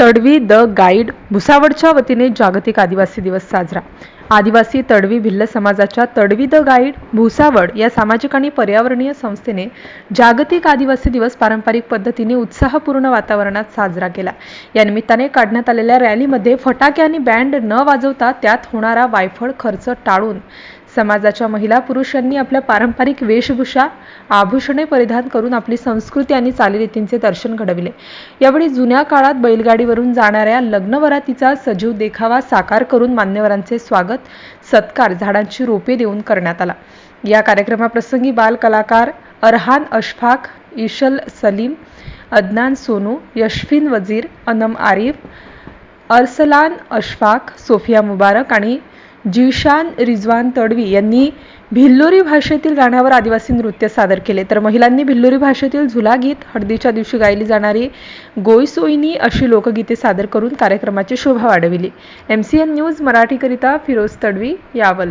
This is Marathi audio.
तडवी द गाईड भुसावळच्या वतीने जागतिक आदिवासी दिवस साजरा. आदिवासी तडवी भिल्ल समाजाच्या तडवी द गाईड भुसावळ या सामाजिक आणि पर्यावरणीय संस्थेने जागतिक आदिवासी दिवस पारंपरिक पद्धतीने उत्साहपूर्ण वातावरणात साजरा केला. या निमित्ताने काढण्यात आलेल्या रॅलीमध्ये फटाके आणि बँड न वाजवता त्यात होणारा वायफळ खर्च टाळून समाजाच्या महिला पुरुषांनी आपल्या पारंपरिक वेशभूषा आभूषणे परिधान करून आपली संस्कृती आणि चालीरीतींचे दर्शन घडविले. यावेळी जुन्या काळात बैलगाडीवरून जाणाऱ्या लग्नवरातीचा सजीव देखावा साकार करून मान्यवरांचे स्वागत सत्कार झाडांची रोपे देऊन करण्यात आला. या कार्यक्रमाप्रसंगी बाल कलाकार अरहान अशफाक इशल सलीम अदनान सोनू यशफिन वजीर अनम आरिफ अरसलान अशफाक सोफिया मुबारक आणि जिशान रिजवान तडवी यांनी भिल्लोरी भाषेतील गाण्यावर आदिवासी नृत्य सादर केले. तर महिलांनी भिल्लोरी भाषेतील झुला गीत हळदीच्या दिवशी गायली जाणारी गोयसोईनी अशी लोकगीते सादर करून कार्यक्रमाची शोभा वाढविली. एम सी एन न्यूज मराठीकरिता फिरोज तडवी यावल.